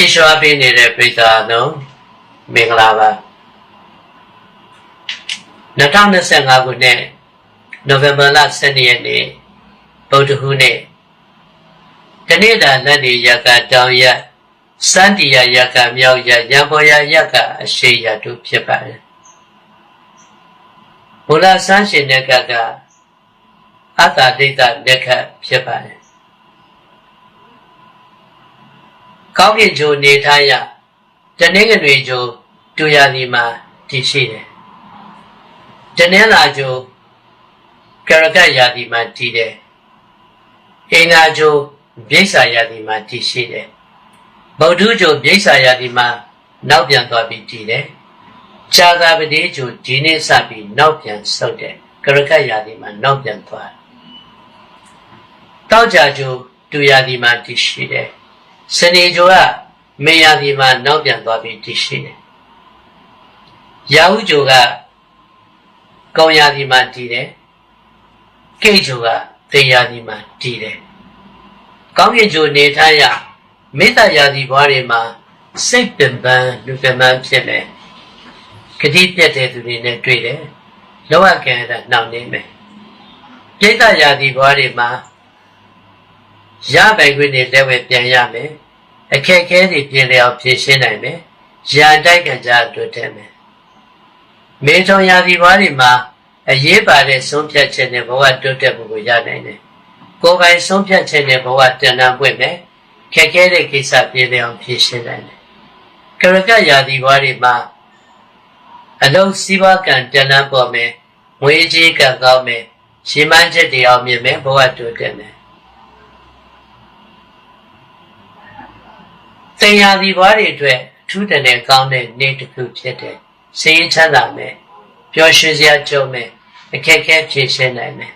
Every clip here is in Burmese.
ချစ်ရွှာပေးနေတဲ့ပရိသတ်အလုံးမင်္ဂလာပါ2025ခုနှစ်နိုဝင်ဘာလ12ရက်နေ့ဗုဒ္ဓဟူးနေ့တနေ့တာလက်နေရကတောင်ရစန္တီယာရကမြောက်ရရံပေါ်ရရကအရှိရတို့ဖြစ်ပါတယ်ဘုလားဆန်းရှင်တဲ့ကကအတ္တဒိဋ္ဌလက်ခဖြစ်ပါတယ် ကောင်းကင်ဂျိုနေထားရတနင်္ဂနွေဂျိုတူရဒီမှာတည်ရှိတယ်တနင်္လာဂျိုကရကရာဒီမှာတည်တယ်အင်္ဂါဂျိုပြိဿာရာဒီမှာတည်ရှိတယ်ဗုဒ္ဓဂျိုပြိဿာရာဒီမှာနောက်ပြန်သွားပြီးတည်တယ်ခြာသာပတိဂျိုဒီနေ့စပြီးနောက်ပြန်ဆုတ်တယ်ကရကရာဒီမှာနောက်ပြန်သွားတောက်ကြဂျိုတူရာဒီမှာတည်ရှိတယ် စနေဂျိုကမေယာဒီမှာနောက်ပြန်သွားပြီးတည်ရှိတယ်။ရာဟုဂျိုကကောင်းရာဒီမှာတည်တယ်။ကိတ်ဂျိုကသေရာဒီမှာတည်တယ်။ကောင်းကင်ဂျိုနေထားရမေတ္တာရာဒီဘွားတွေမှာစိတ်ပင်ပန်းလူပင်ပန်းဖြစ်မယ်။ခတိပြတ်တဲ့သူတွေနဲ့တွေ့တယ်။လောကကံရနှောင့်နေမယ်။ပြိတ္တရာဒီဘွားတွေမှာ ရပိုင်ခွင့်တွေလက်ဝဲပြန်ရမယ်အခက်အခဲတွေပြင်လျောက်ဖြေရှင်းနိုင်မယ်ရာတိုက်ခံကြအတွက်တဲ့မယ်မေထုံရာဒီဘွားတွေမှာအရေးပါတဲ့ဆုံးဖြတ်ချက်နဲ့ဘဝတိုးတက်မှုကိုရနိုင်တယ်ကိုယ်ပိုင်ဆုံးဖြတ်ချက်နဲ့ဘဝတဏ္ဍပွင့်မယ်ခက်ခဲတဲ့ကိစ္စပြင်လျောက်ဖြေရှင်းနိုင်တယ်ကရကရာဒီဘွားတွေမှာအလုံးစည်းဝါးကံတဏ္ဍပေါ်မယ်ငွေကြေးကံကောင်းမယ်ရှင်မန်းချက်တွေအောင်မြင်မယ်ဘဝတိုးတက်မယ် သင်ယာဒီဘွားတွေအတွက်အထူးတည်းကောင်းတဲ့နေ့တစ်ခုဖြစ်တယ်။စိတ်ချမ်းသာမယ်။ပျော်ရွှင်စရာကြုံမယ်။အခက်အခဲဖြေရှင်းနိုင်မယ်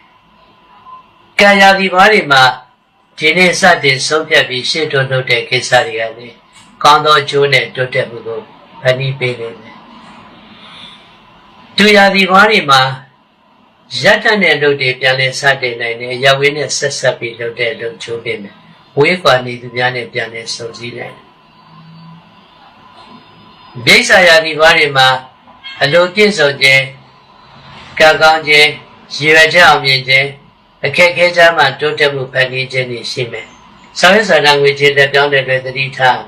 ။ကံယာဒီဘွားတွေမှာဒီနေ့စတင်ဆုံးဖြတ်ပြီးရှေ့တွန်းလုပ်တဲ့ကိစ္စတွေကလေကောင်းသောကျိုးနဲ့တိုးတက်မှုကိုဖန်တီးပေးနိုင်တယ်။သူယာဒီဘွားတွေမှာရတ္တနဲ့လုပ်တွေပြန်လည်စတင်နိုင်တယ်။ရဝေးနဲ့ဆက်ဆက်ပြီးလုပ်တဲ့လုပ်ချိုးပေးမယ်။ဝေးကွာနေသူများနဲ့ပြန်လည်စုံစည်းနိုင်တယ် ဒိဋ္ဌာယာဒီဘာတွေမှာအလိုပြည့်စုံခြင်းကံကောင်းခြင်းရည်ရွယ်ချက်အောင်မြင်ခြင်းအခက်အခဲကြားမှာတိုးတက်မှုဖန်တီးခြင်းတွေရှိမယ်။ဆောင်းရစာနာငွေကြေးလက်ပြောင်းတဲ့တွေသတိထား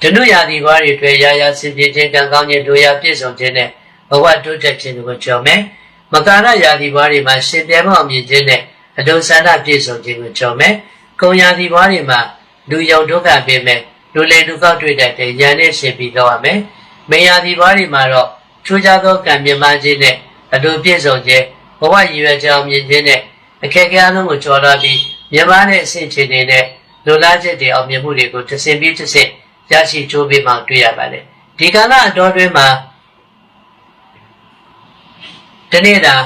ဒနုယာဒီဘာတွေတွေ့ရာရာစင်ပြေခြင်းကံကောင်းခြင်းတို့ရာပြည့်စုံခြင်းနဲ့ဘဝတိုးတက်ခြင်းကိုကြော်မယ်။မကာရယာဒီဘာတွေမှာရှင်ပြမအောင်မြင်ခြင်းနဲ့အတုဆန္ဒပြည့်စုံခြင်းကိုကြော်မယ်။ကုံယာဒီဘာတွေမှာလူယုံဒုက္ခပေးမယ် လူလေလူကောက်တွေ့တတ်တဲ့ဉာဏ်နဲ့ရှင်ပြီးတော့ရမယ်။မေယာဒီဘွားတွေမှာတော့ထူးခြားသောကံမြမခြင်းနဲ့အတူပြည့်စုံခြင်းဘဝရည်ရွယ်ချက်အောင်မြင်ခြင်းနဲ့အခက်အခဲအလုံးကိုကျော်လွှားပြီးမြမတဲ့အဆင့်ခြေတွေနဲ့လူလားချက်တွေအောင်မြင်မှုတွေကိုတစ်ဆင့်ပြီးတစ်ဆင့်ရရှိချိုးပေးမှတွေ့ရပါတယ်။ဒီကာလအတော်တွင်းမှာဒီနေ့တာ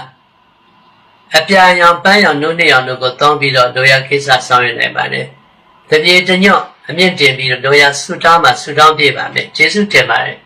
အပြာရောင်ပန်းရောင်နှုတ်နှစ်ရောင်တို့ကိုသုံးပြီးတော့လိုရာကိစ္စဆောင်ရွက်နိုင်ပါတယ်။တပြေတညော့ အမြင့်တင်ပြီးတော့လိုရာဆူတောင်းမှဆူတောင်းပြပါမယ်။ကျေးဇူးတင်ပါတယ်။